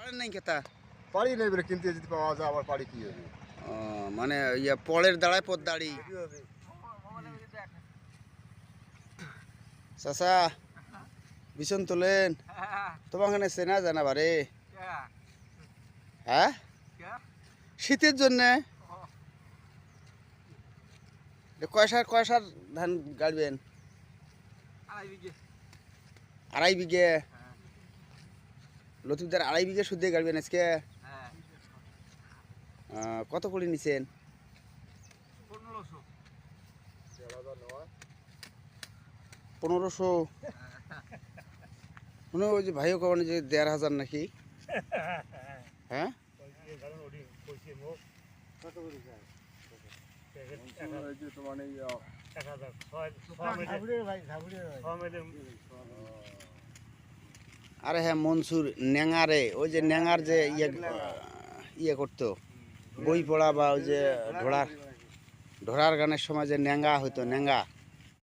পারেন নাই কেতা? পারি নেই বলে কিনতে যদি পাওয়া যায় আবার পারি কি হবে? মানে ইয়া পলের দাঁড়ায় পদ দাড়ি। চাচা বিছন তোলেন। তোমাকে চেনা জানা বারে? হ্যাঁ? শীতের জন্যে। কয়সার কয়সার ধান গাড়বেন? আড়াই বিঘে। লতিফদার আড়াই বিঘে শুদ্ধে গাড়বেন আজকে? আহ, কত করে নিছেন? পনেরোশো। মনে হয় ওই যে ভাইও কমানো যে দেড় হাজার নাকি? হ্যাঁ? তোমার আরে হ্যাঁ মনসুর ন্যাঙারে, ওই যে ন্যাঙার যে ইয়ে ইয়ে করতো, বই পড়া বা ওই যে ঢোড়ার ঢোড়ার গানের সময় যে ন্যাঙ্গা হইতো ন্যাঙ্গা